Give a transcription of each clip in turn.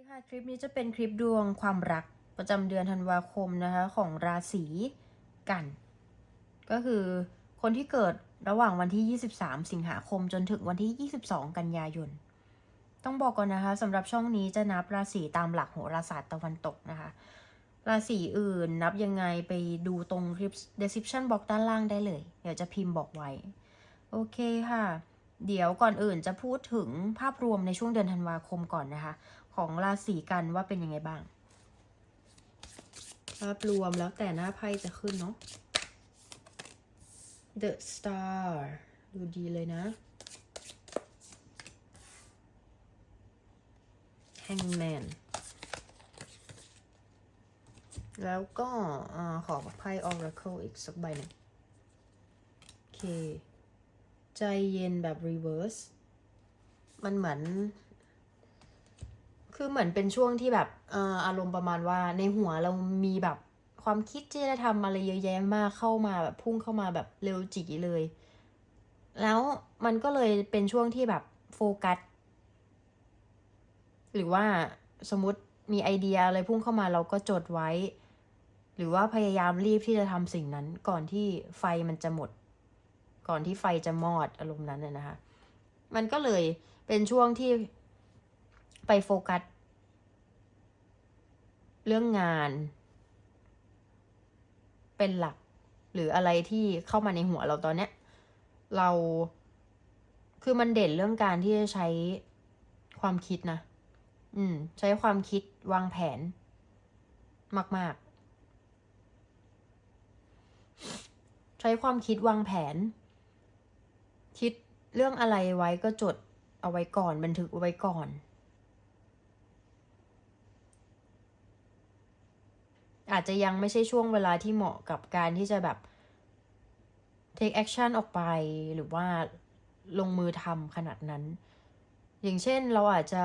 ดีค่ะคลิปนี้จะเป็นคลิปดวงความรักประจำเดือนธันวาคมนะคะของราศีกัน ก็คือคนที่เกิดระหว่างวันที่ 23 สิงหาคมจนถึงวันที่ 22 กันยายน ต้องบอกก่อนนะคะสำหรับช่องนี้จะนับราศีตามหลักโหราศาสตร์ตะวันตกนะคะ ราศีอื่นนับยังไงไปดูตรงคลิป description box ด้านล่างได้เลย เดี๋ยวจะพิมพ์บอกไว้ โอเคค่ะเดี๋ยวก่อนอื่นจะพูดถึงภาพรวมในช่วงเดือนธันวาคมก่อนนะคะ ของราศีกันว่าเป็นยังไงบ้าง ภาพรวมแล้วแต่หน้าไพ่จะขึ้นเนาะ The Star ดูดีเลยนะ Hangman แล้วก็ขอไพ่ Oracle อีกสักใบหนึ่งโอเค ใจเย็นแบบ reverse มันเหมือน คือเหมือนเป็นช่วงที่แบบออารมณ์ประมาณว่าในหัวเรามีแบบความคิดที่จะทำอะไรเยอะแยะมากเข้ามาแบบพุ่งเข้ามาแบบเร็วจีเลย แล้วมันก็เลยเป็นช่วงที่แบบโฟกัส หรือว่าสมมติมีไอเดียอะไรพุ่งเข้ามาเราก็จดไว้ หรือว่าพยายามรีบที่จะทำสิ่งนั้น ก่อนที่ไฟมันจะหมด ก่อนที่ไฟจะมอดอารมณ์นั้นน่ะนะคะ มันก็เลยเป็นช่วงที่ ไปโฟกัส เรื่องงาน เป็นหลัก หรืออะไรที่เข้ามาในหัวเราตอนเนี้ย เราคือมันเด่นเรื่องการที่จะใช้ความคิดนะ อืม ใช้ความคิดวางแผน มาก ๆ ใช้ความคิดวางแผน คิดเรื่องอะไรไว้ก็จดเอาไว้ก่อน บันทึกเอาไว้ก่อน อาจจะยังไม่ใช่ช่วงเวลาที่เหมาะกับการที่จะแบบ take action ออกไปหรือว่าลงมือทำขนาดนั้น อย่างเช่นเราอาจจะ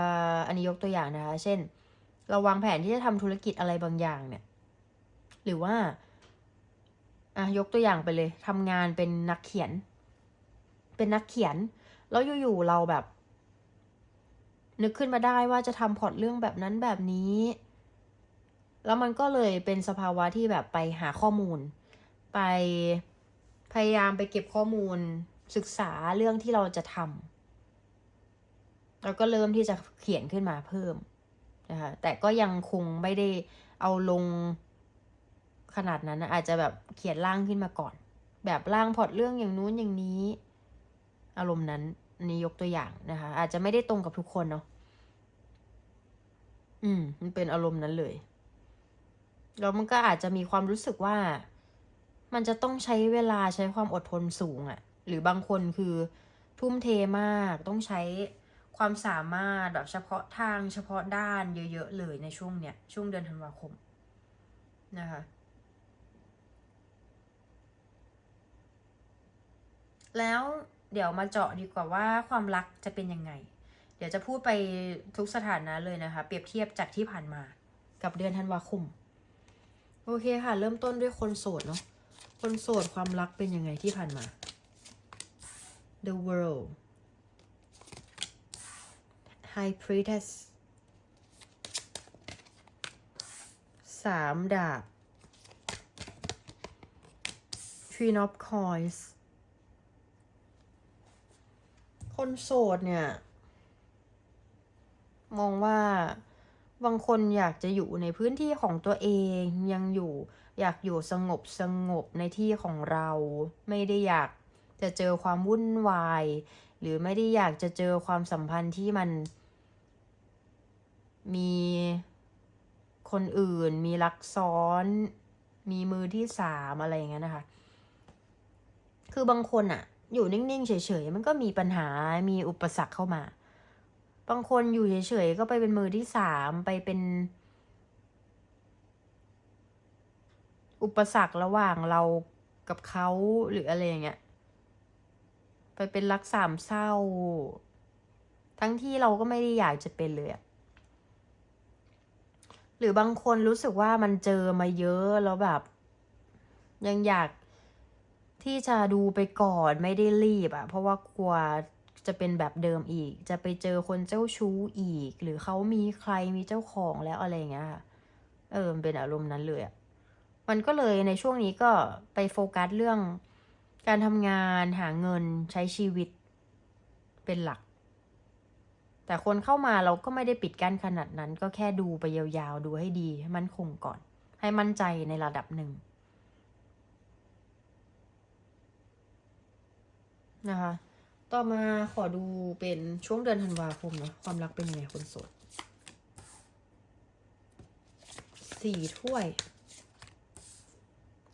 อันนี้ยกตัวอย่างนะคะ เช่น เราวางแผนที่จะทำธุรกิจอะไรบางอย่างเนี่ย หรือว่าอะยกตัวอย่างไปเลยทำงานเป็นนักเขียน เป็นนักเขียน แล้วอยู่ๆเราแบบ นึกขึ้นมาได้ว่าจะทำพล็อตเรื่องแบบนั้นแบบนี้ แล้วมันก็เลยเป็นสภาวะที่แบบไปหาข้อมูล ไปพยายามไปเก็บข้อมูลศึกษาเรื่องที่เราจะทำแล้วก็เริ่มที่จะเขียนขึ้นมาเพิ่มนะคะแต่ก็ยังคงไม่ได้เอาลงขนาดนั้นนะอาจจะแบบเขียนร่างขึ้นมาก่อน แบบร่างพอตเรื่องอย่างนู้นอย่างนี้ อารมณ์นั้นนนี้ยกตัวอย่างนะคะ อาจจะไม่ได้ตรงกับทุกคนเนาะอืมมันเป็นอารมณ์นั้นเลย แล้วมันก็อาจจะมีความรู้สึกว่า มันจะต้องใช้เวลาใช้ความอดทนสูงอะหรือบางคนคือทุ่มเทมากต้องใช้ความสามารถแบบเฉพาะทางเฉพาะด้านเยอะๆเลยในช่วงเนี้ยช่วงเดือนธันวาคมนะคะแล้วเดี๋ยวมาเจาะดีกว่าว่าความรักจะเป็นยังไง เดี๋ยวจะพูดไปทุกสถานะเลยนะคะ เปรียบเทียบจากที่ผ่านมากับเดือนธันวาคม โอเคค่ะ เริ่มต้นด้วยคนโสดเนาะคนโสดความรักเป็นยังไงที่ผ่านมา The World High Priestess สามดาบ Queen of Coins คนโสดเนี่ย มองว่า บางคนอยากจะอยู่ในพื้นที่ของตัวเองยังอยู่อยากอยู่สงบสงบในที่ของเรา ไม่ได้อยากจะเจอความวุ่นวาย หรือไม่ได้อยากจะเจอความสัมพันธ์ที่มัน มีคนอื่น มีรักซ้อน มีมือที่สามอะไรอย่างเงี้ยนะคะ คือบางคนอะอยู่นิ่งๆเฉยๆมันก็มีปัญหามีอุปสรรคเข้ามา บางคนอยู่เฉยๆก็ไปเป็นมือที่สามไปเป็น อุปสรรคระหว่างเรากับเขาหรืออะไรอย่างเงี้ยไปเป็นรักสามเศร้า ทั้งที่เราก็ไม่ได้อยากจะเป็นเลยอะหรือบางคนรู้สึกว่ามันเจอมาเยอะแล้วแบบ ยังอยากที่จะดูไปก่อนไม่ได้รีบอะเพราะว่ากลัว จะเป็นแบบเดิมอีก จะไปเจอคนเจ้าชู้อีก หรือเขามีใครมีเจ้าของแล้วอะไรเงี้ยค่ะเออเป็นอารมณ์นั้นเลยอะมันก็เลยในช่วงนี้ก็ไปโฟกัสเรื่องการทำงานหาเงินใช้ชีวิตเป็นหลัก แต่คนเข้ามาเราก็ไม่ได้ปิดกั้นขนาดนั้น ก็แค่ดูไปยาวๆ ดูให้ดีให้มั่นคงก่อน ให้มั่นใจในระดับหนึ่งนะคะ ต่อมาขอดูเป็นช่วงเดือนธันวาคมเนาะความรักเป็นยังไงคนโสดสี่ถ้วย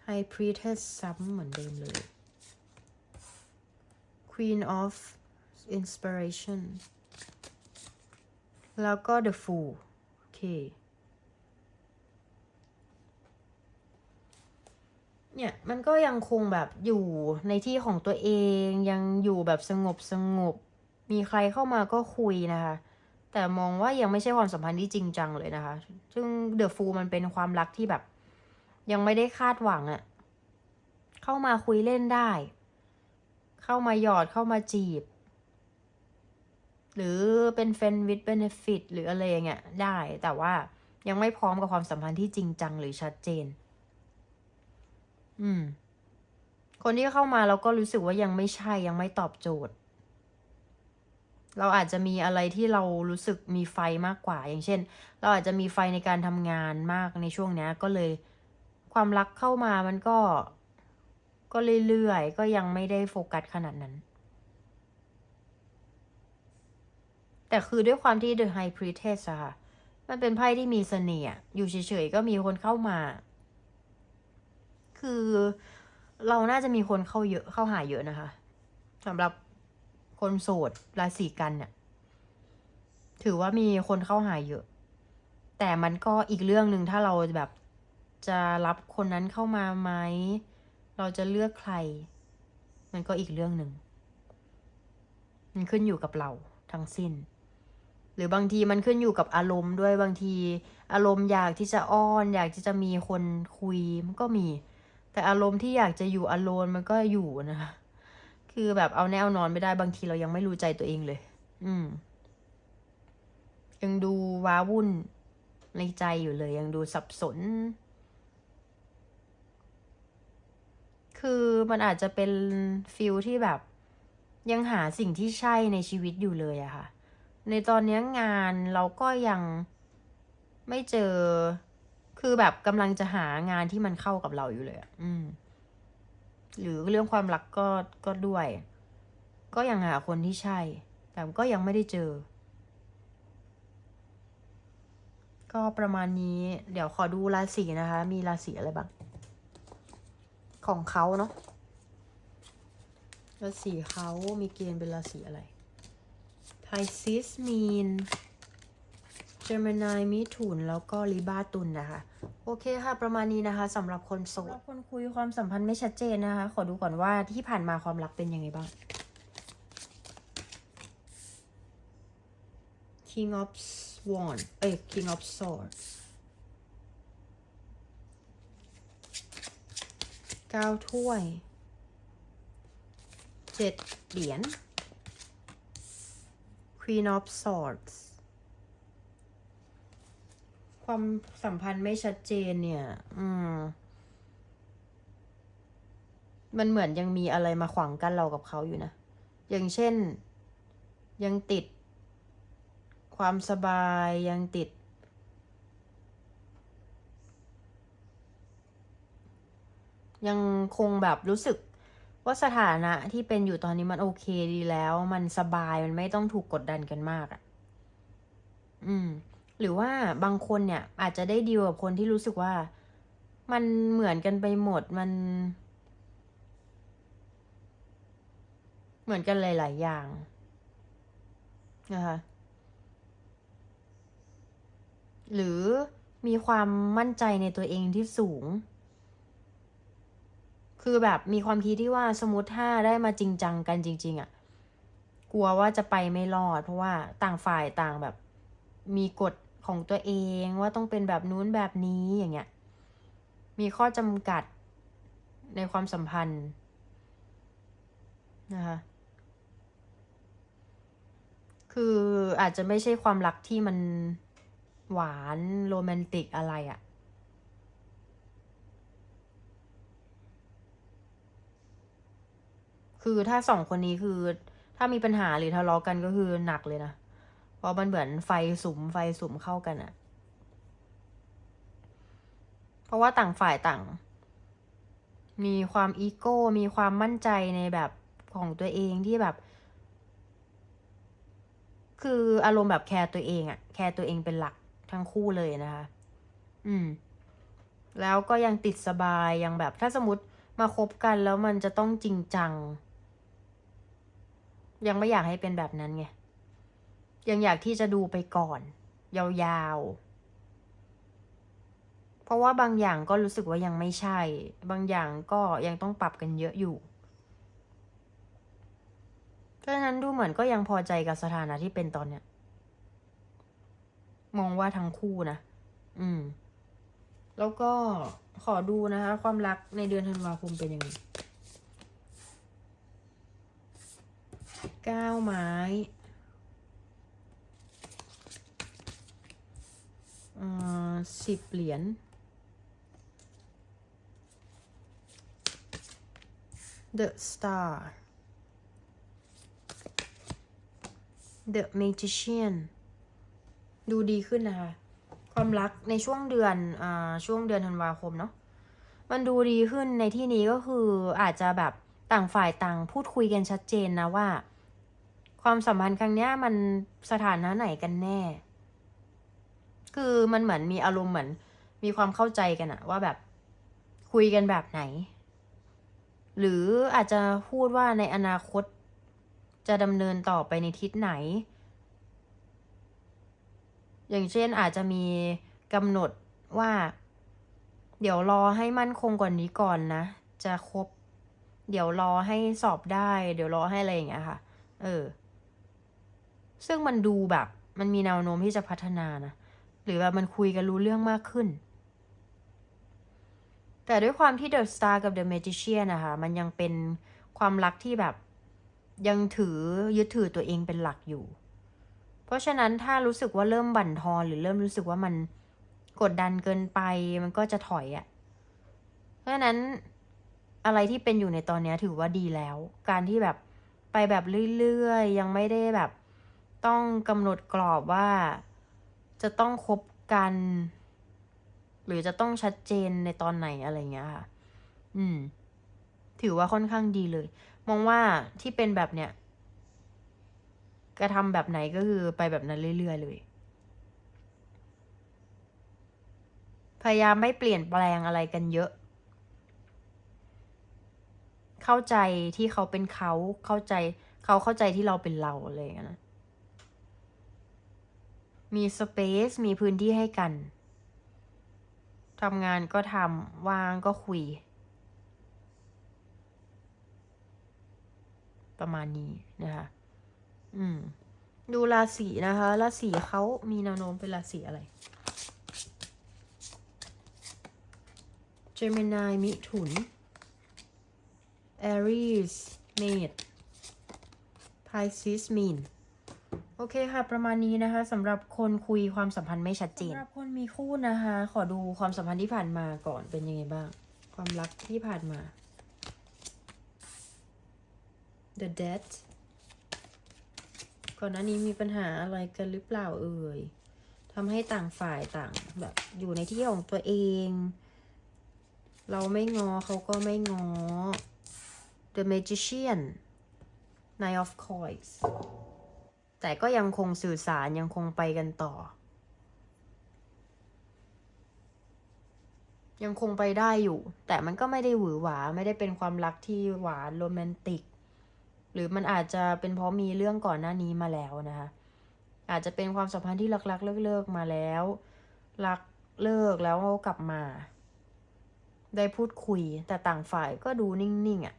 High Priestess ซ้ำเหมือนเดิมเลย Queen of Inspiration แล้วก็ The Fool โอเค เนี่ยมันก็ยังคงแบบอยู่ในที่ของตัวเองยังอยู่แบบสงบสงบ มีใครเข้ามาก็คุยนะคะ แต่มองว่ายังไม่ใช่ความสัมพันธ์ที่จริงจังเลยนะคะ ซึ่ง The Fool มันเป็นความรักที่แบบ ยังไม่ได้คาดหวังอะเข้ามาคุยเล่นได้ เข้ามาหยอดเข้ามาจีบ หรือเป็นเฟนวิดเบเนฟิตหรืออะไรอย่างเงี้ยได้แต่ว่ายังไม่พร้อมกับความสัมพันธ์ที่จริงจังหรือชัดเจน อืม คนที่เข้ามาเราก็รู้สึกว่ายังไม่ใช่ยังไม่ตอบโจทย์ เราอาจจะมีอะไรที่เรารู้สึกมีไฟมากกว่า อย่างเช่น เราอาจจะมีไฟในการทำงานมากในช่วงนี้ก็เลย ความรักเข้ามามันก็ ก็เรื่อยๆก็ยังไม่ได้โฟกัสขนาดนั้นแต่คือด้วยความที่ The High Priestess อะค่ะ มันเป็นไพ่ที่มีเสน่ห์อยู่เฉยๆ ก็มีคนเข้ามา คือ เราน่าจะมีคนเข้าเยอะเข้าหาเยอะนะคะสำหรับคนโสดราศีกันเนี่ยถือว่ามีคนเข้าหาเยอะ แต่มันก็อีกเรื่องหนึ่งถ้าเราแบบจะรับคนนั้นเข้ามาไหม เราจะเลือกใคร มันก็อีกเรื่องหนึ่ง มันขึ้นอยู่กับเราทั้งสิ้น หรือบางทีมันขึ้นอยู่กับอารมณ์ด้วยบางที อารมณ์อยากที่จะอ้อน อยากที่จะมีคนคุยมันก็มี แต่อารมณ์ที่อยากจะอยู่อโลนมันก็อยู่นะคะคือแบบเอาแนวนอนไม่ได้บางทีเรายังไม่รู้ใจตัวเองเลย อืม ยังดูว้าวุ่นในใจอยู่เลย ยังดูสับสน คือมันอาจจะเป็นฟิลที่แบบ ยังหาสิ่งที่ใช่ในชีวิตอยู่เลยอะค่ะ ในตอนนี้งานเราก็ยังไม่เจอ คือแบบกำลังจะหางานที่มันเข้ากับเราอยู่เลยอะอืม หรือเรื่องความรักก็ก็ด้วย ก็ยังหาคนที่ใช่ แต่ก็ยังไม่ได้เจอ ก็ประมาณนี้ เดี๋ยวขอดูราศีนะคะ มีราศีอะไรบ้าง ของเขาเนาะราศีเขามีเกณฑ์เป็นราศีอะไร Pisces มีน Gemini มิถุนแล้วก็ลิบาตุลนะคะ โอเคค่ะประมาณนี้นะคะสำหรับคนโสดคนคุยความสัมพันธ์ไม่ชัดเจนนะคะ ขอดูก่อนว่าที่ผ่านมาความรักเป็นยังไงบ้าง King of Swan เอ้ย King of Swords เก้าถ้วยเจ็ดเหรียญ Queen of Swords ความสัมพันธ์ไม่ชัดเจนเนี่ย อืม มันเหมือนยังมีอะไรมาขวางกั้นเรากับเขาอยู่นะ อย่างเช่น ยังติด ความสบายยังติด ยังคงแบบรู้สึกว่าสถานะที่เป็นอยู่ตอนนี้มันโอเคดีแล้ว มันสบายมันไม่ต้องถูกกดดันกันมากอะ่ะ อืม หรือว่าบางคนเนี่ยอาจจะได้ดีลกับคนที่รู้สึกว่า มันเหมือนกันไปหมดมัน เหมือนกันหลาย ๆ อย่างนะคะหรือมีความมั่นใจในตัวเองที่สูง คือแบบมีความคิดที่ว่าสมมติถ้าได้มาจริงจังกันจริง ๆอะ่ะ กลัวว่าจะไปไม่รอด เพราะว่าต่างฝ่ายต่างแบบ มีกฎ ของตัวเองว่าต้องเป็นแบบนู้นแบบนี้อย่างเงี้ย มีข้อจำกัดในความสัมพันธ์นะคะคืออาจจะไม่ใช่ความรักที่มันหวานโรแมนติกอะไรอะคือถ้าสองคนนี้คือ ถ้ามีปัญหาหรือทะเลาะกันก็คือหนักเลยนะ เพราะมันเหมือนไฟสุมไฟสุมเข้ากันอะเพราะว่าต่างฝ่ายต่าง มีความอีโก้ มีความมั่นใจในแบบของตัวเองที่แบบ คืออารมณ์แบบแคร์ตัวเองอะแคร์ตัวเองเป็นหลักทั้งคู่เลยนะคะ อืม แล้วก็ยังติดสบายยังแบบถ้าสมมติมาคบกันแล้วมันจะต้องจริงจัง ยังไม่อยากให้เป็นแบบนั้นไง ยังอยากที่จะดูไปก่อน ยาวๆ เพราะว่าบางอย่างก็รู้สึกว่ายังไม่ใช่ บางอย่างก็ยังต้องปรับกันเยอะอยู่เพราะฉะนั้นดูเหมือนก็ยังพอใจกับสถานะที่เป็นตอนเนี้ย มองว่าทั้งคู่นะ อืม แล้วก็ขอดูนะคะ ความรักในเดือนธันวาคมเป็นยังไงก้าวไม้อ่า สิบเหรียญ The Star The Magician ดูดีขึ้นนะคะ ความรักในช่วงเดือนอ่าช่วงเดือนธันวาคมเนาะมันดูดีขึ้นในที่นี้ก็คืออาจจะแบบต่างฝ่ายต่างพูดคุยกันชัดเจนนะว่า ความสัมพันธ์ครั้งนี้มันสถานะไหนกันแน่ คือมันเหมือนมีอารมณ์เหมือน มีความเข้าใจกันอะว่าแบบคุยกันแบบไหน หรืออาจจะพูดว่าในอนาคตจะดำเนินต่อไปในทิศไหน อย่างเช่นอาจจะมีกำหนดว่า เดี๋ยวรอให้มั่นคงกว่านี้ก่อนนะ จะครบ เดี๋ยวรอให้สอบได้ เดี๋ยวรอให้อะไรอย่างเงี้ยค่ะ เออ ซึ่งมันดูแบบ มันมีแนวโน้มที่จะพัฒนานะ หรือแบบมันคุยกันรู้เรื่องมากขึ้น แต่ด้วยความที่ The Star กับ The Magician นะคะมันยังเป็นความรักที่แบบยังถือยึดถือตัวเองเป็นหลักอยู่ เพราะฉะนั้นถ้ารู้สึกว่าเริ่มบั่นทอนหรือเริ่มรู้สึกว่ามันกดดันเกินไปมันก็จะถอยอะ่ะ เพราะฉะนั้นอะไรที่เป็นอยู่ในตอนนี้ถือว่าดีแล้ว การที่แบบไปแบบเรื่อยๆ ยังไม่ได้แบบ ต้องกำหนดกรอบว่า จะต้องคบกัน หรือจะต้องชัดเจนในตอนไหนอะไรเงี้ยค่ะ อืม ถือว่าค่อนข้างดีเลย มองว่าที่เป็นแบบเนี้ยกระทำแบบไหนก็คือไปแบบนั้นเรื่อยๆเลย พยายามไม่เปลี่ยนแปลงอะไรกันเยอะ เข้าใจที่เขาเป็นเขาเข้าใจ เขาเข้าใจที่เราเป็นเราอะไรอย่างเงี้ยนะ มีสเปซมีพื้นที่ให้กันทำงานก็ทำว่างก็คุย ประมาณนี้นะคะอืม ดูราศีนะคะราศีเขามีแนวโน้มเป็นราศีอะไร Gemini มิถุน Aries เมษ Pisces มีน โอเคค่ะ ประมาณนี้นะคะสำหรับคนคุยความสัมพันธ์ไม่ชัดเจนสำหรับคนมีคู่นะคะ ขอดูความสัมพันธ์ที่ผ่านมาก่อนเป็นยังไงบ้าง ความรักที่ผ่านมา The Dead ก่อนหน้านี้มีปัญหาอะไรกันหรือเปล่าเอ่ยทำให้ต่างฝ่ายต่างแบบอยู่ในที่ของตัวเอง เราไม่งอเขาก็ไม่งอ The Magician Nine of Coins แต่ก็ยังคงสื่อสารยังคงไปกันต่อ ยังคงไปได้อยู่ แต่มันก็ไม่ได้หวือหวาไม่ได้เป็นความรักที่หวานโรแมนติก หรือมันอาจจะเป็นเพราะมีเรื่องก่อนหน้านี้มาแล้วนะคะอาจจะเป็นความสัมพันธ์ที่รักๆเลิกๆมาแล้ว รักเลิกแล้วกลับมา ได้พูดคุย แต่ต่างฝ่ายก็ดูนิ่งๆอะ่ะ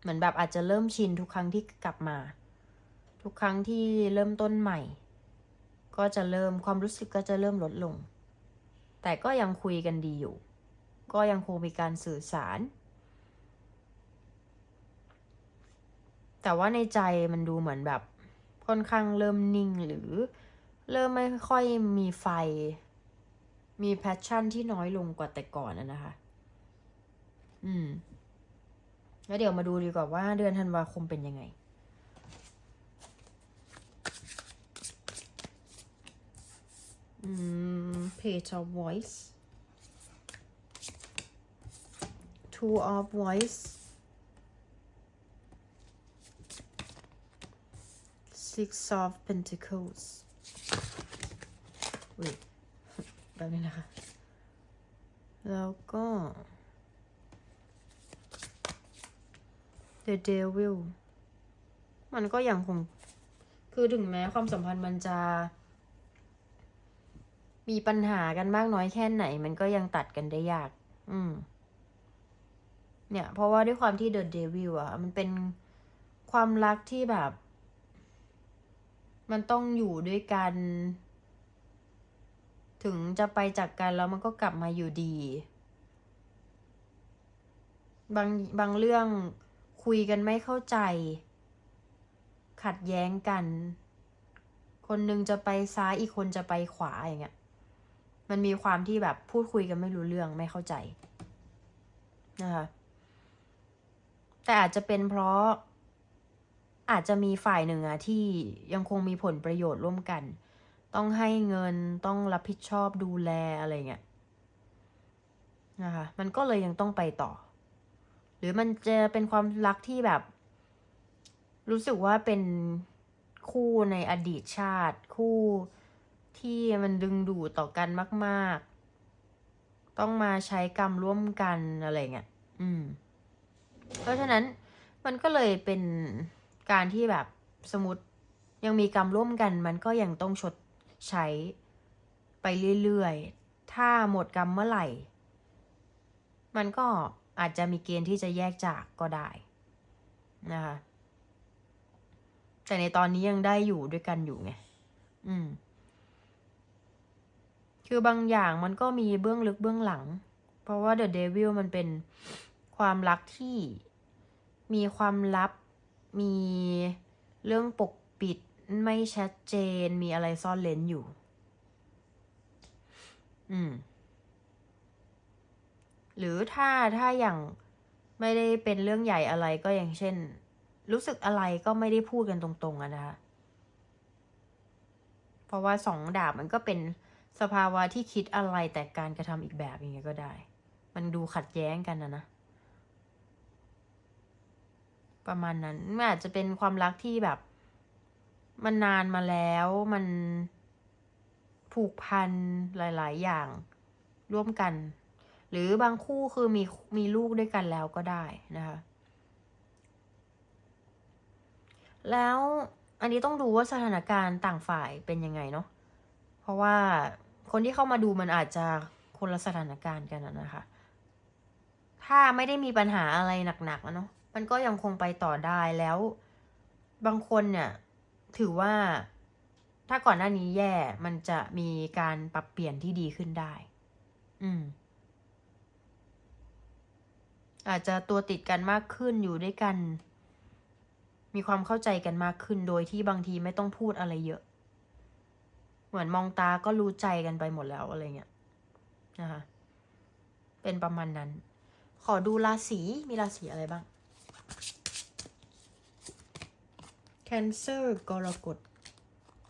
เหมือนแบบอาจจะเริ่มชินทุกครั้งที่กลับมา ทุกครั้งที่เริ่มต้นใหม่ ก็จะเริ่มความรู้สึกก็จะเริ่มลดลง แต่ก็ยังคุยกันดีอยู่ ก็ยังคงมีการสื่อสาร แต่ว่าในใจมันดูเหมือนแบบค่อนข้างเริ่มนิ่งหรือเริ่มไม่ค่อยมีไฟ มีแพชชั่นที่น้อยลงกว่าแต่ก่อนนะคะ อืม แล้วเดี๋ยวมาดูดีกว่าว่าเดือนธันวาคมเป็นยังไง อืม page of voice two of voice six of pentacles อุ้ยแบบนี้นะคะ แล้วก็ the devil มันก็ยังคง คือถึงแม้ความสัมพันธ์มันจะ มีปัญหากันมากน้อยแค่ไหน มันก็ยังตัดกันได้ยาก อืม เนี่ย เพราะว่าด้วยความที่ The Devil อะมันเป็นความรักที่แบบ มันต้องอยู่ด้วยกัน ถึงจะไปจากกันแล้วมันก็กลับมาอยู่ดี บางบางเรื่องคุยกันไม่เข้าใจ ขัดแย้งกัน คนหนึงจะไปซ้ายอีกคนจะไปขวาอย่างเงี้ย มันมีความที่แบบพูดคุยกันไม่รู้เรื่องไม่เข้าใจนะคะแต่อาจจะเป็นเพราะอาจจะมีฝ่ายหนึ่งอะที่ยังคงมีผลประโยชน์ร่วมกัน ต้องให้เงินต้องรับผิดชอบดูแลอะไรเงี้ยนะคะมันก็เลยยังต้องไปต่อ หรือมันจะเป็นความรักที่แบบ รู้สึกว่าเป็นคู่ในอดีตชาติ คู่ ที่มันดึงดูดต่อกันมาก ๆ ต้องมาใช้กรรมร่วมกันอะไรเงี้ย อืม เพราะฉะนั้นมันก็เลยเป็นการที่แบบสมมติยังมีกรรมร่วมกัน มันก็ยังต้องชดใช้ไปเรื่อยๆ ถ้าหมดกรรมเมื่อไหร่ มันก็อาจจะมีเกณฑ์ที่จะแยกจากก็ได้นะคะแต่ในตอนนี้ยังได้อยู่ด้วยกันอยู่ไง อืม คือบางอย่างมันก็มีเบื้องลึกเบื้องหลัง เพราะว่า The Devil มันเป็นความรักที่มีความลับ มีเรื่องปกปิดไม่ชัดเจน มีอะไรซ่อนเลนอยู่ อืม หรือถ้าถ้าอย่างไม่ได้เป็นเรื่องใหญ่อะไรก็อย่างเช่น รู้สึกอะไรก็ไม่ได้พูดกันตรงๆอะนะคะ เพราะว่าสองดาบมันก็เป็น สภาวะที่คิดอะไรแต่การกระทำอีกแบบอย่างเงี้ยก็ได้ มันดูขัดแย้งกันนะนะ ประมาณนั้นมันอาจจะเป็นความรักที่แบบ มันนานมาแล้วมันผูกพันหลาย ๆ อย่างร่วมกัน หรือบางคู่คือมีมีลูกด้วยกันแล้วก็ได้นะคะ แล้วอันนี้ต้องดูว่าสถานการณ์ต่างฝ่ายเป็นยังไงเนาะเพราะว่า คนที่เข้ามาดูมันอาจจะคนละสถานการณ์กันนะคะ ถ้าไม่ได้มีปัญหาอะไรหนักๆอะเนาะมันก็ยังคงไปต่อได้แล้ว บางคนเนี่ย ถือว่าถ้าก่อนหน้านี้แย่มันจะมีการปรับเปลี่ยนที่ดีขึ้นได้ อืม อาจจะตัวติดกันมากขึ้นอยู่ด้วยกัน มีความเข้าใจกันมากขึ้นโดยที่บางทีไม่ต้องพูดอะไรเยอะ เหมือนมองตาก็รู้ใจกันไปหมดแล้วอะไรเงี้ยนะคะเป็นประมาณนั้น ขอดูราศีมีราศีอะไรบ้าง Cancer กรกฎ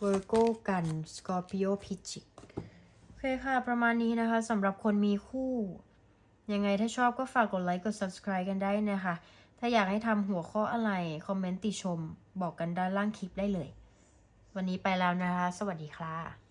Virgo กัน Scorpio พิจิกโอเคค่ะประมาณนี้นะคะสำหรับคนมีคู่ ยังไงถ้าชอบก็ฝากกดไลค์กด subscribe กันได้นะคะ ถ้าอยากให้ทำหัวข้ออะไร คอมเมนต์ติชม บอกกันด้านล่างคลิปได้เลย วันนี้ไปแล้วนะคะ สวัสดีค่ะ